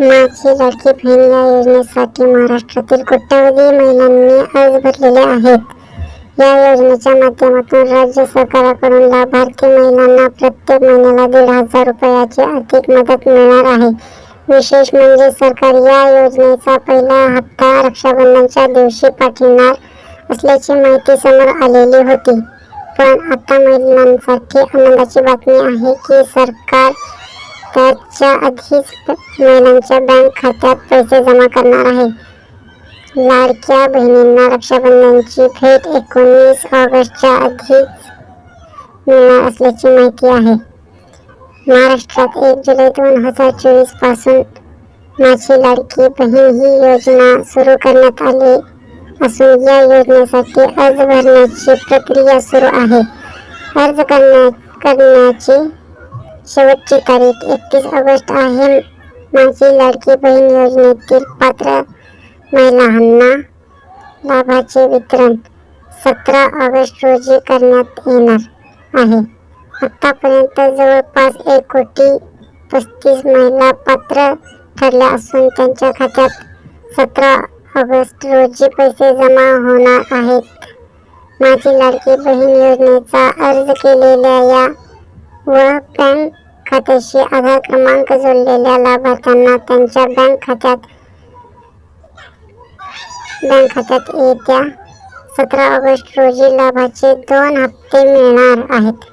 माझी लाडकी बहीण या योजनेसाठी महाराष्ट्रातील कोट्यावधी महिलांनी अर्ज भरलेले आहेत. या योजनेच्या माध्यमातून राज्य सरकारकडून लाभार्थी महिलांना प्रत्येक महिन्याला दीड हजार रुपयाची आर्थिक मदत मिळणार आहे. विशेष म्हणजे सरकार या योजनेचा पहिला हप्ता रक्षाबंधनच्या दिवशी पाठवणार असल्याची माहिती समोर आलेली होती. पण आता महिलांसाठी आनंदाची बातमी आहे की सरकार त्याच्या आधीच महिलांच्या बँक खात्यात पैसे जमा करणार आहे. लाडक्या बहिणींना रक्षाबंधनची भेट एकोणीस ऑगस्टच्या आधीच मिळणार असल्याची माहिती आहे. महाराष्ट्रात एक जुलै दोन हजार चोवीसपासून माझी लाडकी बहीण ही योजना सुरू करण्यात आली असून या योजनेसाठी अर्ज भरण्याची प्रक्रिया सुरू आहे. अर्ज करण्या करण्याची शेवटची तारीख एकतीस ऑगस्ट आहे. माझी लाडकी बहीण योजनेतील पात्र महिलांना लाभाचे वितरण सतरा ऑगस्ट रोजी करण्यात येणार आहे. आत्तापर्यंत जवळपास एक कोटी पस्तीस महिला पात्र ठरल्या असून त्यांच्या खात्यात सतरा ऑगस्ट रोजी पैसे जमा होणार आहेत. माझी लाडकी बहीण योजनेचा अर्ज केलेल्या या व बँक खात्याशी आधार क्रमांक जोडलेल्या लाभार्थ्यांना त्यांच्या बँक खात्यात बँक खात्यात येत्या सतरा ऑगस्ट रोजी लाभाचे दोन हप्ते मिळणार आहेत.